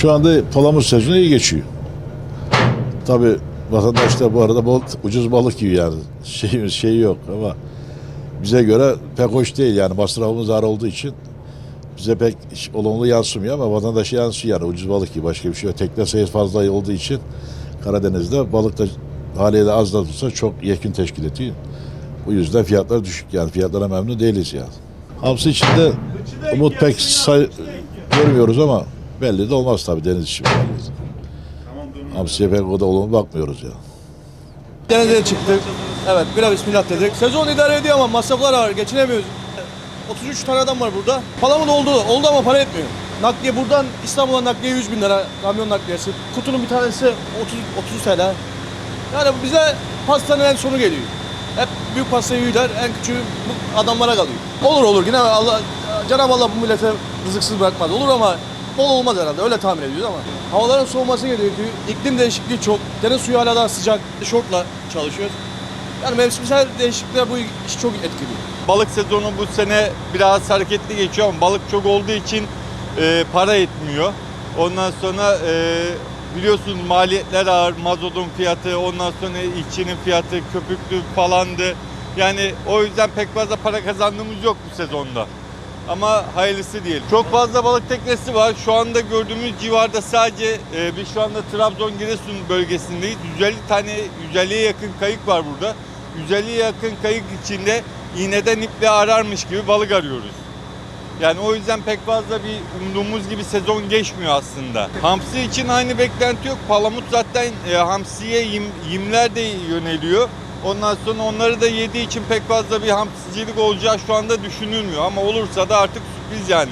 Şu anda palamut sezonu iyi geçiyor. Tabi vatandaş da bu arada bol, ucuz balık yiyor yani. Şeyimiz şey yok ama bize göre pek hoş değil yani masrafımız ağır olduğu için bize pek olumlu yansımıyor ama vatandaşa yansıyor yani ucuz balık yiyor. Başka bir şey yok. Tekne sayısı fazla olduğu için Karadeniz'de balık da haliyle az da tutsa çok yakın teşkil ediyor. Bu yüzden fiyatlar düşük yani fiyatlara memnun değiliz yani. Hamsi içinde umut pek say- görmüyoruz ama belli de olmaz tabii deniz işi. Hamsiye pek o da olumlu bakmıyoruz ya. Denize çıktık. Evet biraz bismillah dedik. Sezon idare ediyor ama masraflar var. Geçinemiyoruz. 33 tane adam var burada. Palamut oldu. Oldu ama para etmiyor. Nakliye buradan İstanbul'a nakliye 100 bin lira. Kamyon nakliyesi. Kutunun bir tanesi 30, 30 TL. Yani bize pastanın en sonu geliyor. Hep büyük pastayı yiyorlar. En küçüğü bu adamlara kalıyor. Olur olur. Yine Allah, Cenab-ı Allah bu millete rızıksız bırakmaz. Olur ama bol olmaz herhalde. Öyle tahmin ediyoruz ama. Havaların soğuması geliyor. İklim değişikliği çok. Deniz suyu hala daha sıcak. Şortla çalışıyoruz. Yani mevsimsel değişiklikler bu işi çok etkiliyor. Balık sezonu bu sene biraz hareketli geçiyor ama balık çok olduğu için e, para etmiyor. Ondan sonra e, biliyorsunuz maliyetler ağır, mazotun fiyatı, ondan sonra işçinin fiyatı, köpüklü falandı. Yani o yüzden pek fazla para kazandığımız yok bu sezonda. Ama hayırlısı diyelim. Çok fazla balık teknesi var. Şu anda gördüğümüz civarda sadece e, biz şu anda Trabzon Giresun bölgesindeyiz. 150 tane 150'ye yakın kayık var burada. 150'ye yakın kayık içinde iğneden iple ararmış gibi balık arıyoruz. Yani o yüzden pek fazla bir umduğumuz gibi sezon geçmiyor aslında. Hamsi için aynı beklenti yok. Palamut zaten e, hamsiye yim, yimler de yöneliyor. Ondan sonra onları da yediği için pek fazla bir hamsicilik olacağı şu anda düşünülmüyor. Ama olursa da artık sürpriz yani.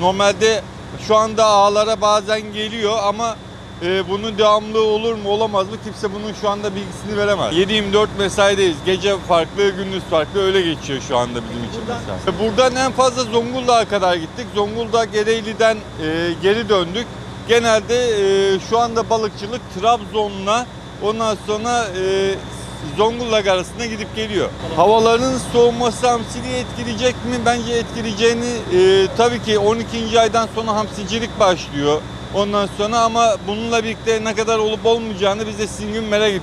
Normalde şu anda ağlara bazen geliyor ama e, bunun devamlı olur mu olamaz mı kimse bunun şu anda bilgisini veremez. 7-24 mesaideyiz. Gece farklı, gündüz farklı öyle geçiyor şu anda bizim için mesela. Buradan en fazla Zonguldak'a kadar gittik. Zonguldak Ereğli'den e, geri döndük. Genelde e, şu anda balıkçılık Trabzon'la ondan sonra e, Zonguldak arasında gidip geliyor. Havaların soğuması hamsiliği etkileyecek mi? Bence etkileyeceğini e, tabii ki 12. aydan sonra hamsicilik başlıyor. Ondan sonra ama bununla birlikte ne kadar olup olmayacağını biz de sizin gibi merak ediyoruz.